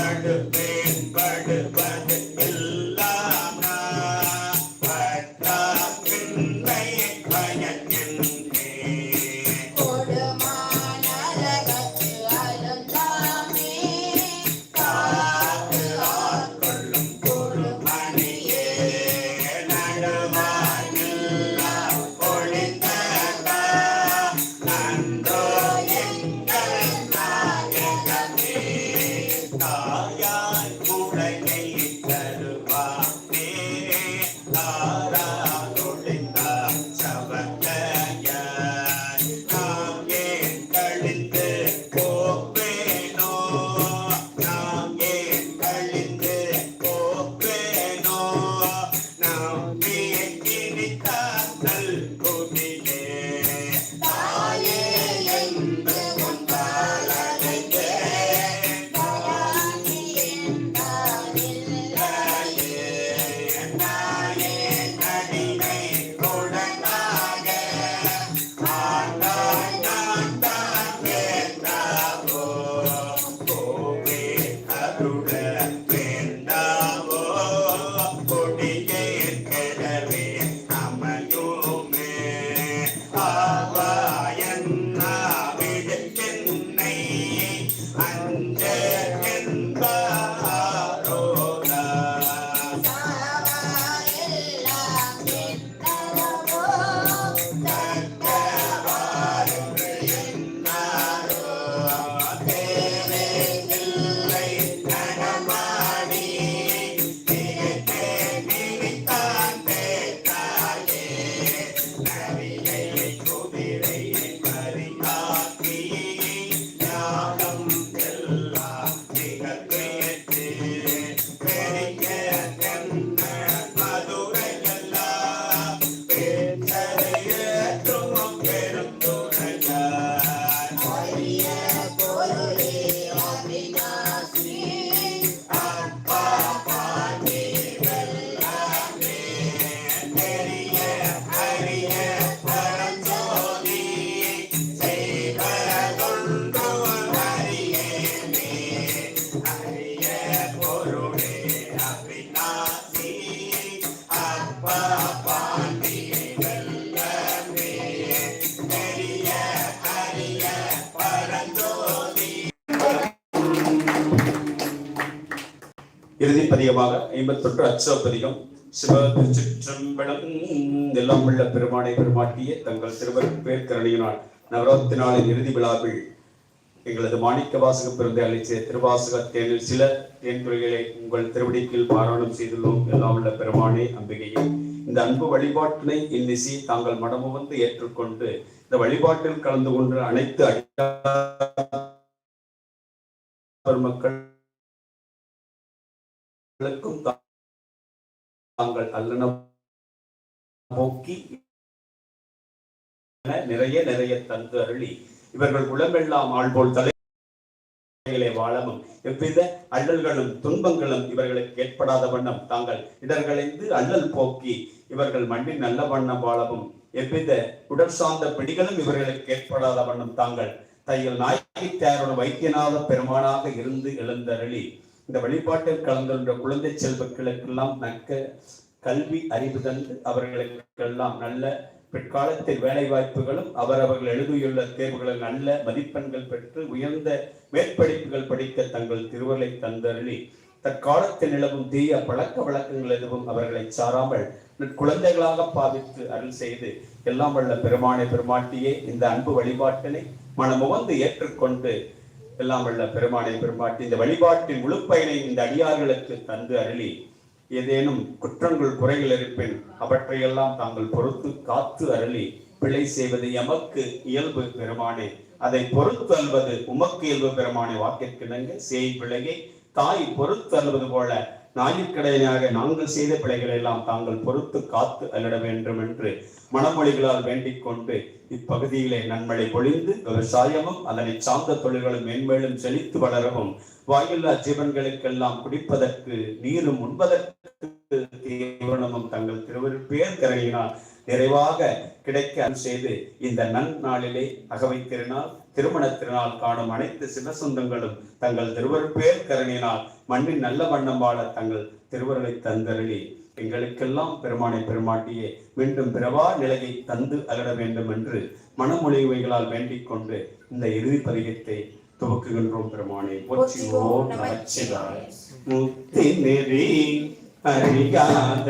படுவேன் படுவது எல்லாம் and இறுதி பதிகமாக ஐம்பத்தொன்று அச்சப்பதிகம் சிவ திருச்சிற்றம்பலம் எல்லாம் உள்ள பெருமானை பெருமாட்டிய தங்கள் திருவருட்பேர் கரணியினால் நவராத்திரி நாளின் இறுதி விழாவில் எங்களது மாணிக்க வாசக பிறந்த அளித்த திருவாசக தேனில் சில தேன்துறைகளை உங்கள் திருவடிக்கில் பாராயணம் செய்துள்ளோம். எல்லாம் உள்ள பெருமானே அம்பிகையே. இந்த அன்பு வழிபாட்டினை இன்னிசி தாங்கள் மனமு வந்து ஏற்றுக்கொண்டு இந்த வழிபாட்டில் கலந்து கொண்டு அனைத்து அடியார் மக்கள் மக்களுக்கும் தாங்கள் அல்லன போக்கி நிறைய நிறைய தந்து அருளி. இவர்கள் குலமெல்லாம் ஆள்போல் தலைகளை வாழவும். எவ்வித அல்லல்களும் துன்பங்களும் இவர்களுக்கு ஏற்படாத வண்ணம். தாங்கள் இடர்களைந்து அல்லல் போக்கி இவர்கள் மண்ணில் நல்ல வண்ணம் வாழவும். எவ்வித உடல் சார்ந்த பிடிகளும் இவர்களுக்கு ஏற்படாத வண்ணம். தாங்கள் தையல் நாயகி தேரோட வைத்தியநாத பெருமானாக இருந்து எழுந்தருளி. இந்த வழிபாட்டில் கலந்துள்ள குழந்தை செல்வங்களுக்கெல்லாம் நக்க கல்வி அறிவு தந்து அவர்களுக்கெல்லாம் நல்ல பிற்காலத்தில் வேலை வாய்ப்புகளும் அவரவர்கள் எழுதியுள்ள தேர்வுகளில் நல்ல மதிப்பெண்கள் பெற்று உயர்ந்த மேற்படிப்புகள் படிக்க தங்கள் திருவருளை தந்தருளி. தற்காலத்தில் நிலவும் தீய பழக்க வழக்கங்கள் எதுவும் அவர்களை சாராமல் குழந்தைகளாக பாவித்து அருள் செய்து எல்லாம் வல்ல பெருமானை பெருமாட்டியே இந்த அன்பு வழிபாட்டினை மனமுவந்து ஏற்றுக்கொண்டு எல்லாம் வல்ல பெருமானை பெருமாட்டி இந்த வழிபாட்டின் முழுப்பயனை இந்த அடியார்களுக்கு தந்து அருளி ஏதேனும் குற்றங்கள் குறைகள் இருப்பின் அவற்றையெல்லாம் தாங்கள் பொறுத்து காத்து அருளி பிழை செய்வது எமக்கு இயல்பு பெருமானே. அதை பொறுத்து அல்வது உமக்கு இயல்பு பெருமானை. வாக்கிற்கிணங்க சேய் பிழையை தாய் பொறுத்து அல்வது போல ஞாயிற்கடையாக நாங்கள் செய்த பிழைகளை எல்லாம் தாங்கள் பொறுத்து காத்து அல்லிட வேண்டும் என்று மனமொழிகளால் வேண்டிக் கொண்டு இப்பகுதியிலே நன்மழை பொழிந்து விவசாயமும் அதனை சார்ந்த தொழில்களும் மென்மேலும் செழித்து வளரவும் வாயில்லா ஜீவன்களுக்கெல்லாம் குடிப்பதற்கு நீரும் உண்பதற்கு தீவனமும் தங்கள் திருவருட்பேர் கரையினால் நிறைவாக கிடைக்க செய்து இந்த நன்னாளிலே அகவை திருநாள் திருமண திருநாள் காணும் அனைத்து சிவசொந்தங்களும் தங்கள் திருவருட்பேர் கருணினால் மண்ணின் நல்ல வண்ணம் வாழ தங்கள் திருவருளை தந்தருளி. எங்களுக்கெல்லாம் பெருமானை பெருமாட்டியே மீண்டும் பிறவா நிலையை தந்து அகட வேண்டும் என்று மனமொழிவைகளால் வேண்டிக் கொண்டு இந்த இறுதி பதிகத்தை துவக்குகின்றோம் பெருமானை. போற்றிவோம் முக்தி நெறி அறியாத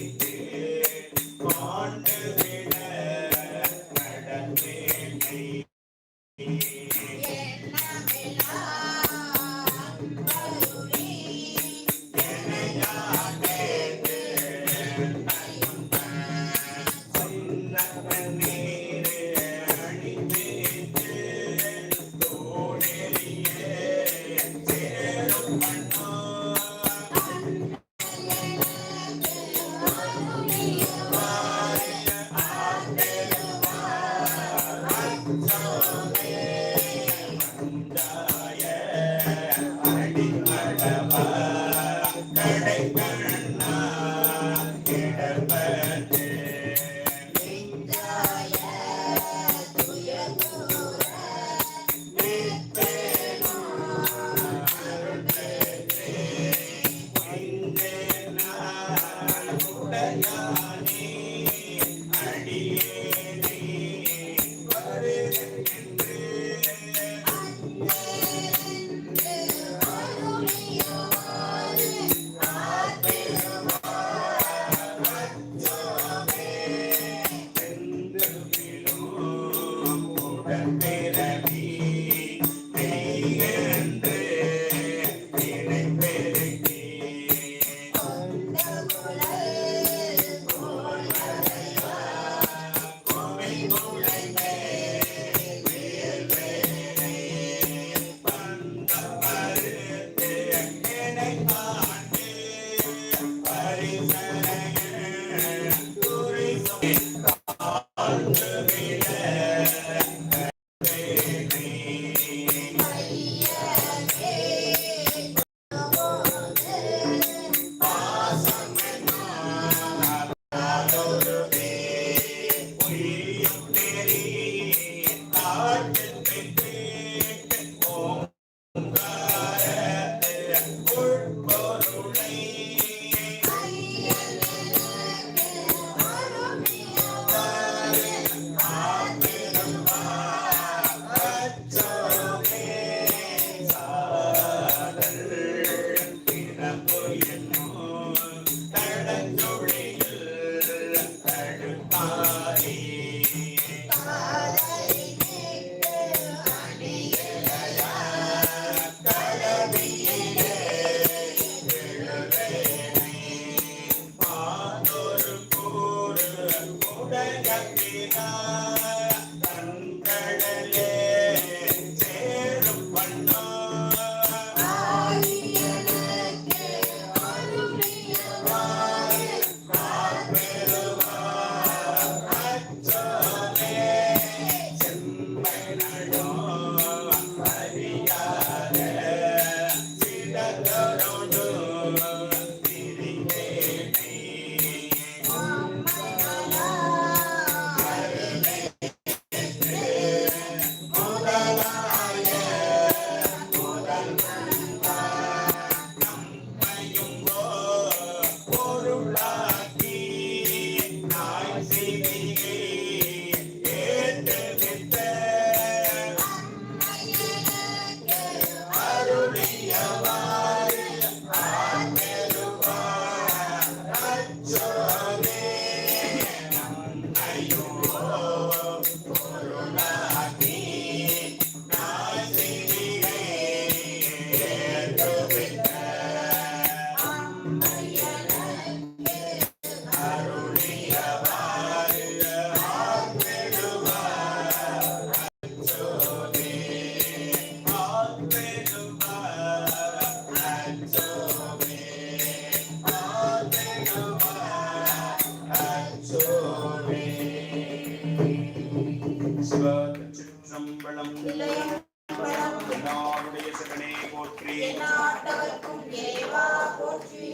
அணியே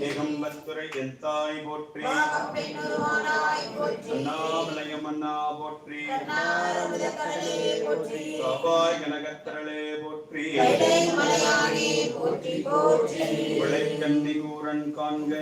ஏகம்பத்துரை எந்தாய் போற்றி? அண்ணாமலையம் அண்ணா போற்றி. பாபாய் கனகத்திரளே போற்றி. உழைக்கண்ணி கூரன் காண்க.